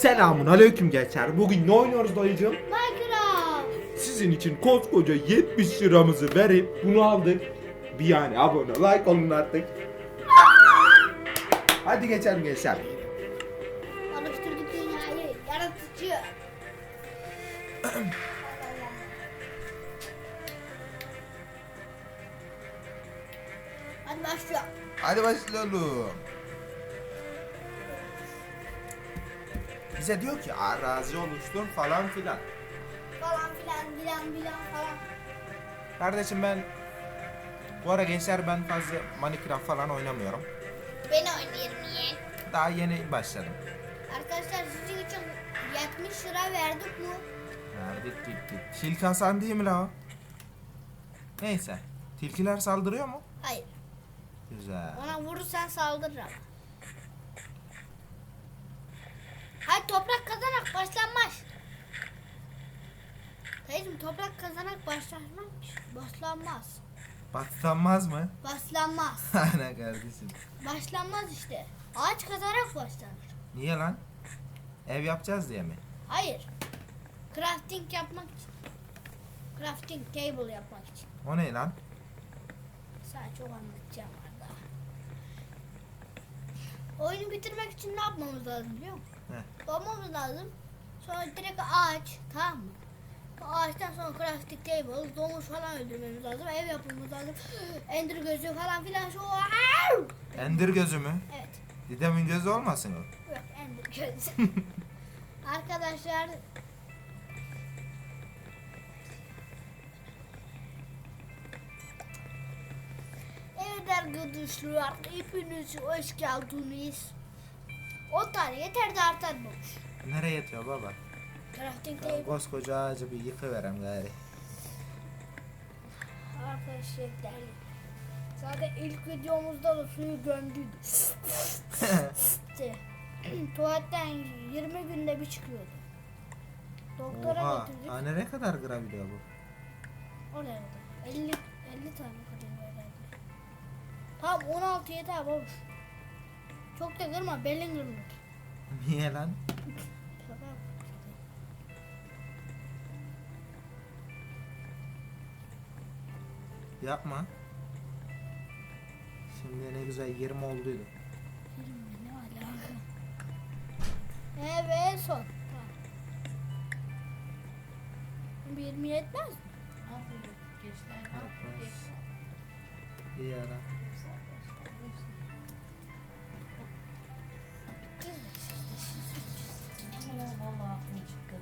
Selamun aleyküm gençler. Bugün ne oynuyoruz dayıcım? Minecraft. Sizin için koskoca 70 liramızı verip bunu aldık. Bir yani abone like olun artık. Hadi geçelim gençler. Oluşturduk dünyayı. Yaratıcı. Hadi başla. Hadi başlayalım. Bize diyor ki arazi oluştur falan filan. Falan filan bilen bilen falan. Kardeşim ben bu ara gençler ben fazla Minecraft falan oynamıyorum. Ben oynayayım niye? Daha yeni başladım. Arkadaşlar sizin için 70 lira verdik mi? Verdik gitti. Tilki Hasan değil mi la o? Neyse. Tilkiler saldırıyor mu? Hayır. Güzel. Ona vurursan saldırır ama. Hayır toprak kazanak başlanmaz. Dayıcım toprak kazanak başlanmaz. Başlanmaz. Patlanmaz mı? Başlanmaz. Ana kardeşim. Başlanmaz işte. Ağaç kazarak başlanır. Niye lan? Ev yapacağız diye mi? Hayır. Crafting yapmak için. Crafting table yapmak için. O ne lan? Sana çok anlatacağım daha. Oyunu bitirmek için ne yapmamız lazım biliyor musun? Heh. Lazım. Sonra direkt ağaç tamam mı? Bu Ağaçtan sonra crafting table, domuz falan öldürmemiz lazım. Ev yapmamız lazım. Ender gözü falan filan şu. Ender gözü mü? Evet. Didemin gözü olmasın o? Yok ender gözü. Arkadaşlar Evet arkadaşlar hepiniz hoş geldiniz. O tane yeter de artarmamış. Nereye yatıyor baba? Crafting Ya, table koskoca ağacı bir yıkıverem gari. arkadaşlar değerli. Zaten ilk videomuzda da suyu gömdük. İşte, Tuvaletten 20 günde bir çıkıyordu. Doktora Oha. götürdük. Ha, nereye kadar kırabiliyor bu? Oraya da 50 50 tane kadın herhalde. Tamam 16 yeter babuş. Çok da kırma belin kırılır. Niye lan? Yapma. Şimdi ne güzel 20 olduydu. Yirmi ne alaka? Evet son. Tamam. Bir 20 yetmez mi? Yapmaz. İyi ara. Vallahi aklım çıktı.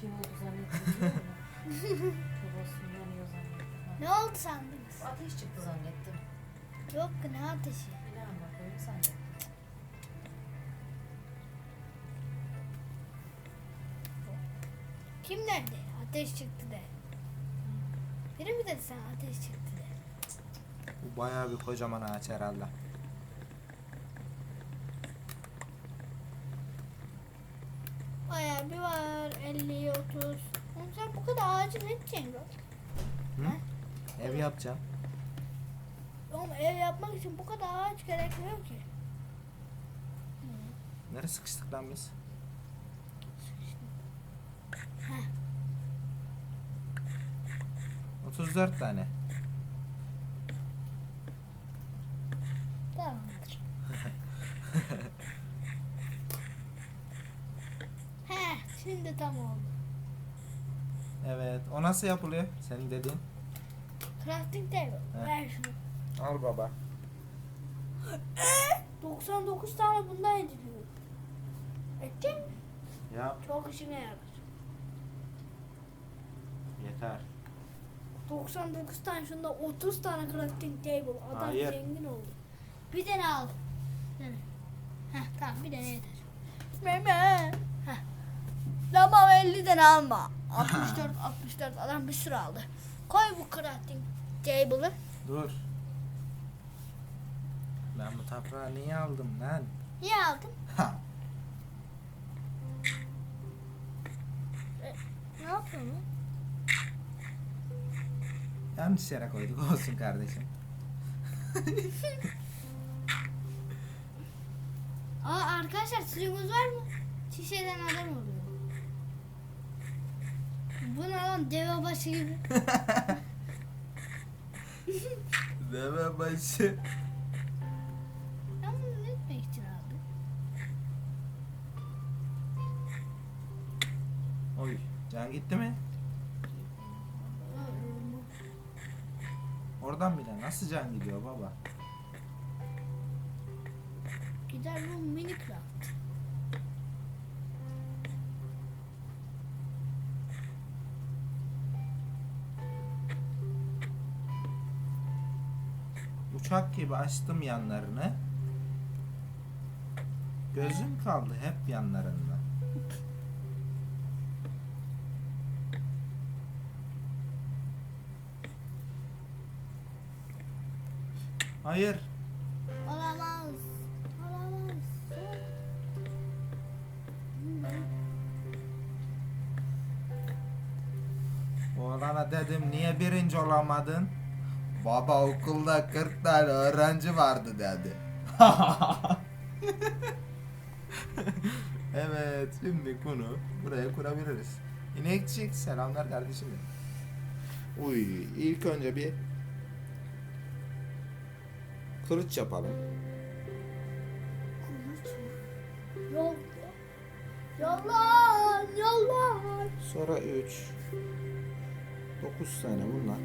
Şey oldu zannettim biliyor musun? Babası yanıyor zannettim. Ne oldu sandınız? Ateş çıktı zannettim. Yok ki ne ateşi. Bilemem bak öyle zannettim. Kim nerede? Ateş çıktı de. Biri mi dedi sana ateş çıktı de? Bu bayağı bir kocaman ağaç herhalde. Bayağı bir var. 50, 30. Oğlum sen bu kadar ağacı ne edeceksin? lan? Hı? Ev yapacağım. Oğlum ev yapmak için bu kadar ağaç gerekmiyor ki. Nereye sıkıştık lan biz? Heh. 34 tane. Tamamdır. He, şimdi tam oldu. Evet. O nasıl yapılıyor? Senin dediğin. Crafting table. He. Ver şunu. Al baba. 99 tane bundan ediliyor. Ettin mi? Yap. Çok işine yarar. Yeter. 99 tane şunda 30 tane crafting table. Adam Hayır. zengin oldu. Bir tane al. Heh, tamam bir tane yeter. Meme. Tamam 50 tane alma. 64 64 adam bir sürü aldı. Koy bu crafting table'ı. Dur. Ben bu toprağı niye aldım lan? Niye aldın? Ha. Ne yapıyorsun? Yanlış yere koyduk olsun kardeşim. Aa arkadaşlar suyumuz var mı? Şişeden adam zaman deve başı gibi. Deve başı. Ben bunu ne etmek için aldım? Oy. Can gitti mi? Oradan bile nasıl can gidiyor baba? Gider bu Minecraft. Uçak gibi açtım yanlarını. Gözüm kaldı hep yanlarında. Hayır. Olamaz. Olamaz. Oğlana dedim niye birinci olamadın? Baba okulda 40 tane öğrenci vardı dedi. evet şimdi bunu buraya kurabiliriz. İnekçik selamlar kardeşim benim. Uy ilk önce bir kılıç yapalım. Kılıç mı? Yol. Yollar. Yollar. Sonra 3 9 tane bunlar.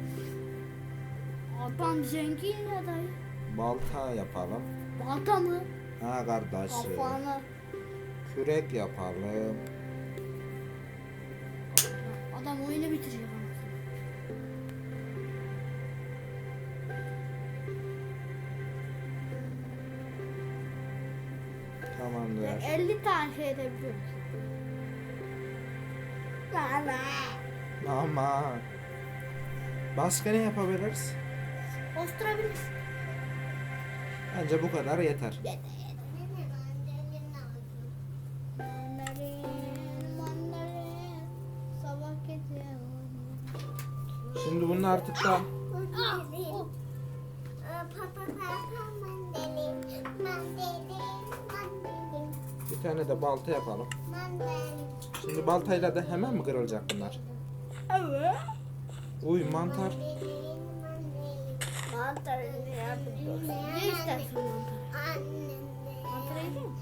Adam zengin ya dayı. Balta yapalım. Balta mı? Ha kardeşim. Kafana. Kürek yapalım. Adam oyunu anasını. Tamamdır. 50 tane şey edebiliyoruz. Bana. Ama başka ne yapabiliriz? Osturabiliriz. Bence bu kadar yeter. Şimdi bunun artık da bir tane de balta yapalım. Şimdi baltayla da hemen mi kırılacak bunlar? Evet. Uy mantar. Mantarını yapıyoruz. Ne istersin? Mantar yedin mi?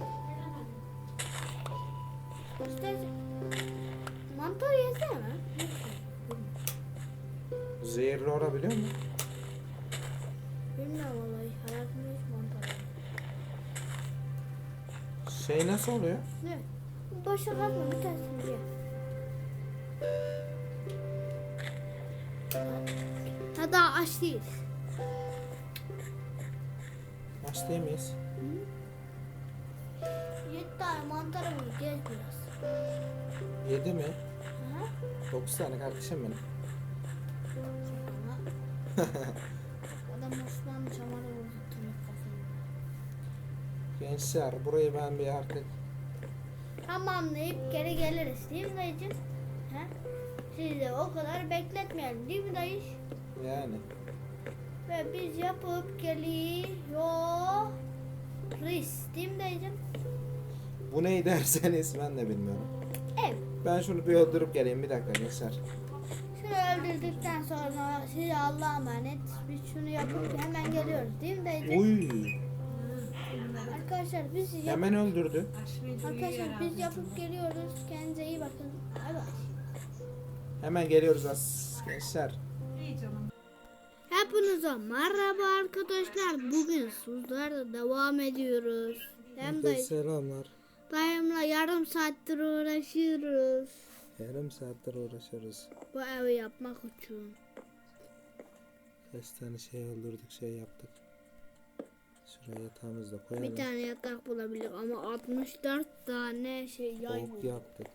İstersen. Mantar yesene. Zehirli olabiliyor mu? Bilmiyorum vallahi. Hayatımda mantar. Şey nasıl oluyor? Ne? Boşa kalma bir tanesini ye. Ha daha aç değiliz. Miyiz? Yedi tane mantar. Gel biraz. Yedi mi? Ha? Dokuz tane kardeşim benim. Adam Osmanlı çamara vurdu tırnak kafasına. Gençler burayı ben bir artık Tamamlayıp geri geliriz değil mi dayıcım? Ha? Sizi o kadar bekletmeyelim değil mi dayı? yani Ve biz yapıp geliyoruz değil mi dayıcım? bu ne derseniz ben de bilmiyorum. Evet. Ben şunu bir öldürüp geleyim bir dakika gençler. Şunu öldürdükten sonra size Allah'a emanet. Biz şunu yapıp hemen geliyoruz değil mi dayıcım? Uy Arkadaşlar biz yap- hemen öldürdü. Arkadaşlar biz yapıp geliyoruz. Kendinize iyi bakın. Bay bay. Hemen geliyoruz az gençler. Hepinize merhaba arkadaşlar. Bugün sizlerle devam ediyoruz. Hem dayı, Selamlar. dayımla yarım saattir uğraşıyoruz. Yarım saattir uğraşıyoruz. Bu evi yapmak için. Kaç tane şey öldürdük şey yaptık. Şuraya yatağımızı da koyalım. Bir tane yatak bulabildik ama 64 tane şey yay Ok yaptık.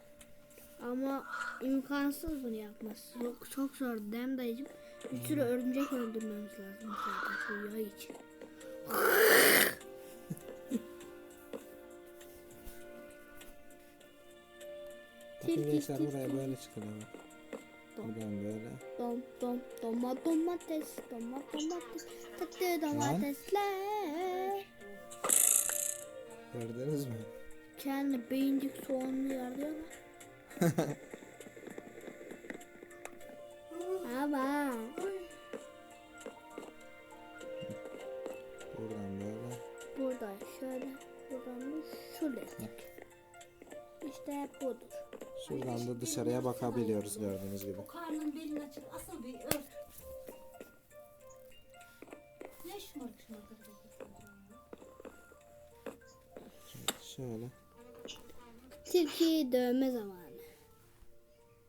Ama imkansız bunu yapması. Çok, çok zor değil mi dayıcım? Bir sürü örümcek öldürmemiz lazım zaten şu yay için. Tilki. buraya böyle çıkılıyor. Buradan böyle. Dom dom doma domates doma domates tatlı domatesler. Gördünüz mü? Kendi beyincik soğanlı yerde ama. İşte budur. Şuradan da dışarıya bakabiliyoruz gördüğünüz gibi. O karnın belini açık. Asıl bir ört. Ne şımarık şımarık? Şöyle. Tilki dövme zamanı.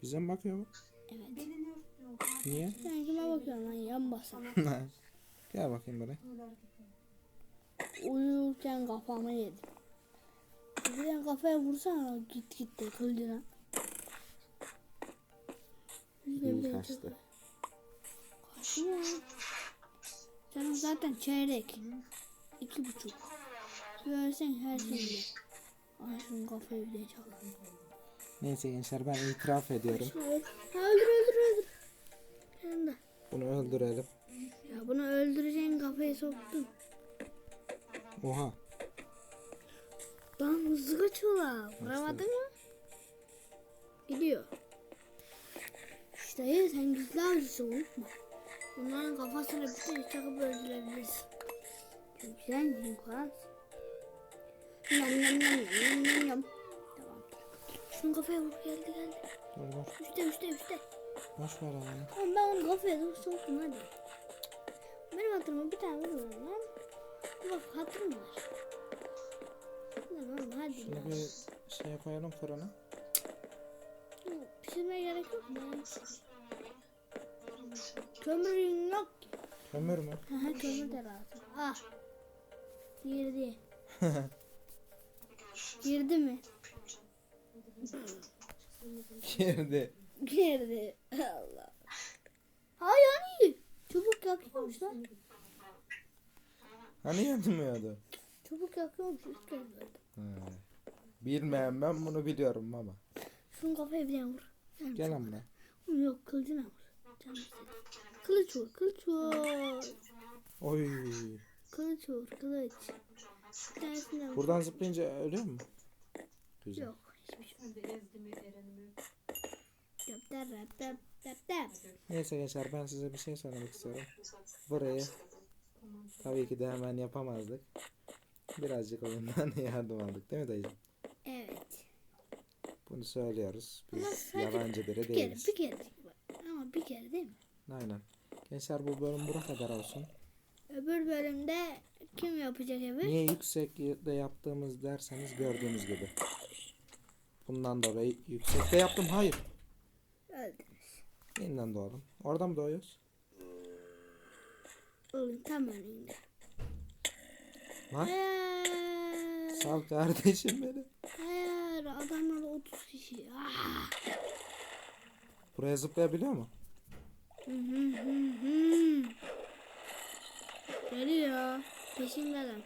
Bize mi bakıyor bu? Evet. Belini örtüyor. Niye? Sen kime bakıyorsun lan yan basan. Gel bakayım buraya. Uyurken kafamı yedim. De kafaya vursana git git de kılıcına. İyi kaçtı. Kaçmıyor. Canım zaten çeyrek. İki buçuk. Görsen her şeyi. Ay şunun kafayı bile. Neyse gençler ben itiraf ediyorum. Öldür öldür öldür. öldür. Sen de. Bunu öldürelim. Ya bunu öldüreceğin kafayı soktun. Oha. Lan hızlı kaçıyorlar. Vuramadın mı? Gidiyor. İşte ya sen gizli avcısın unutma. Bunların kafasına bir şey çakıp öldürebilirsin. Çünkü sen yukarı. Yam yam yam yam yam yam. Tamam. Şunun kafaya vur geldi geldi. Dur dur. Üstte üstte üstte. Boş ver onu. Oğlum ben onu kafaya doğru soktum hadi. Benim hatırıma bir tane vurun lan. Bak hatırım var. Lan oğlum hadi Şunu ya. bir şey koyalım fırına. Pişirmeye gerek yok mu? Kömürün yok ki. Kömür mü? Hı hı, Kömür de lazım. Ah. Girdi. Girdi mi? Girdi. Girdi. Allah. Hayır hani. Çubuk yakıyormuş lan. Hani yanmıyordu? Çubuk yakıyormuş. İlk kez Ha. Bilmem ben bunu biliyorum baba. Şunun kafaya bir tane vur. Yani Gel amına. Yok kılıcına vur. Canım. Kılıç vur. Kılıç vur. Oy. Kılıç vur. Kılıç. Tanesine vur. Buradan zıplayınca ölüyor mu? Güzel. Yok. Hiçbir şey. Neyse gençler ben size bir şey söylemek istiyorum. Burayı tabii ki de hemen yapamazdık. Birazcık oyundan yardım aldık değil mi dayıcım? Evet. Bunu söylüyoruz. Ama Biz sadece yabancı biri Bir kere, değiliz. bir kere. Ama bir kere değil mi? Aynen. Gençler bu bölüm buraya kadar olsun. Öbür bölümde kim yapacak evi? Niye yüksekte yaptığımız derseniz gördüğünüz gibi. Bundan dolayı yüksekte yaptım. Hayır. Öldünüz. Yeniden doğalım. Orada mı doğuyoruz? Oğlum tam önünde. Lan Hayır. sal kardeşim beni. Hayır. Adamlar 30 kişi. Ah. Buraya zıplayabiliyor mu? Hı hı hı hı. Geliyor. Peşimde adam.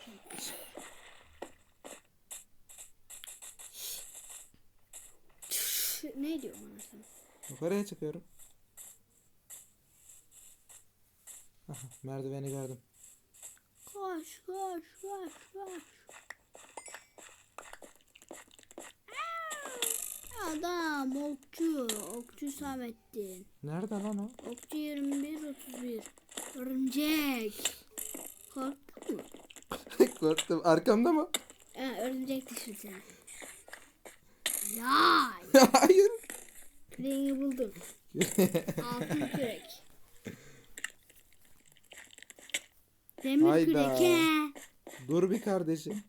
Ne diyor bana sen? Yukarıya çıkıyorum. Aha, merdiveni gördüm. Koş koş koş koş. Adam okçu. Okçu Samettin. Nerede lan o? Okçu 21 31. Örümcek. Korktun mu? Korktum. Arkamda mı? Ha, örümcek düştü seni. Yay. Hayır. Küreğini buldum. Altın kürek. Demir Hayda. kürek. he. Dur bir kardeşim.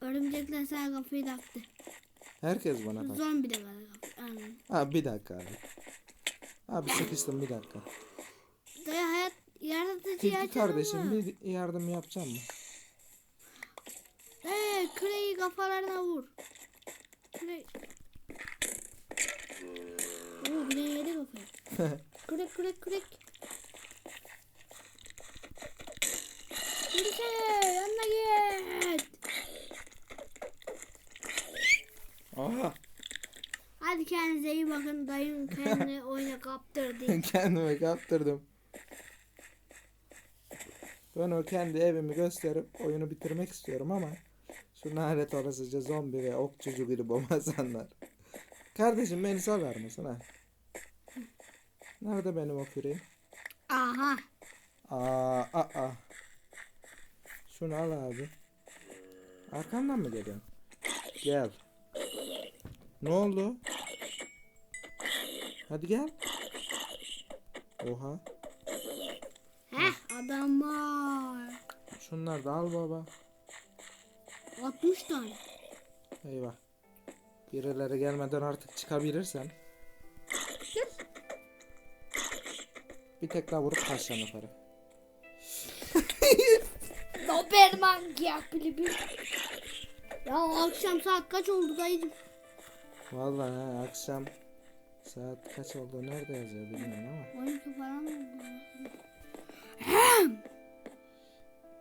Örümcekler sana kafayı taktı. Herkes bana bak. Zombi de bana kafayı. Ha bir dakika abi. Abi sıkıştım bir dakika. Dayı hayat yaratıcı Tilki açalım kardeşim mı? bir yardım yapacak mı? Ee, küreği kafalarına vur. Kürek. Oo bir de yedi kafayı. kürek kürek kürek. Yürüsene yanına git. Aha. Hadi kendinize iyi bakın. Dayım kendini oyuna kaptırdı. Kendime kaptırdım. Ben o kendi evimi gösterip oyunu bitirmek istiyorum ama şu lanet olasıca zombi ve okçucu gibi bombazanlar. Kardeşim beni sever misin ha? Nerede benim o küreğim? Aha. Aa, aa, aa. Şunu al abi. Arkamdan mı geliyorsun? Gel. Ne oldu? Hadi gel. Oha. Heh adamlar. Şunları da al baba. 60 tane. Eyvah. Birileri gelmeden artık çıkabilirsen. Bir tek daha vurup kaçacağım yukarı. Doberman yapılı bir. Ya akşam saat kaç oldu dayıcım? Vallahi ha, akşam saat kaç oldu nerede yazıyor bilmiyorum ama 12 falan oldu.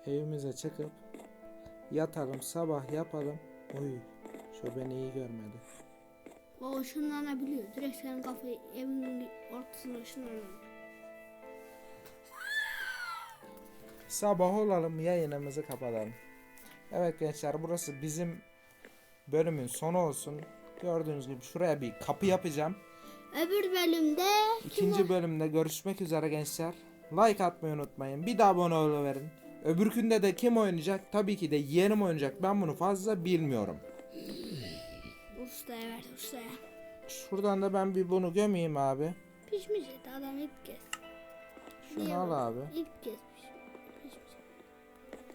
evimize çıkıp yatalım sabah yapalım. Oy şu beni iyi görmedi. O ışınlanabiliyor. Direkt senin kafayı evinin ortasına ışınlanıyor. Sabah olalım yayınımızı kapatalım. Evet gençler burası bizim bölümün sonu olsun. Gördüğünüz gibi şuraya bir kapı yapacağım. Öbür bölümde İkinci bölümde görüşmek üzere gençler. Like atmayı unutmayın. Bir de abone oluverin. Öbürkünde de kim oynayacak? Tabii ki de yeğenim oynayacak. Ben bunu fazla bilmiyorum. ustaya ver ustaya. Şuradan da ben bir bunu gömeyim abi. Pişmiş et adam ilk kez. Şunu al abi. İlk kez pişmiş.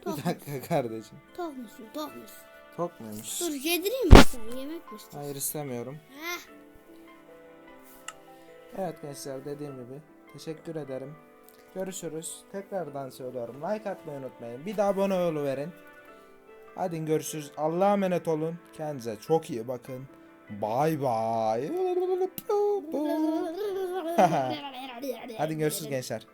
Bir dakika kardeşim. Tok musun tok musun? Tok muymuş? Dur yedireyim mi sen yemek mi istiyorsun? Hayır istemiyorum. Heh. Evet gençler dediğim gibi teşekkür ederim. Görüşürüz. Tekrardan söylüyorum. Like atmayı unutmayın. Bir de abone oluverin. Hadi görüşürüz. Allah'a emanet olun. Kendinize çok iyi bakın. Bay bay. Hadi görüşürüz gençler.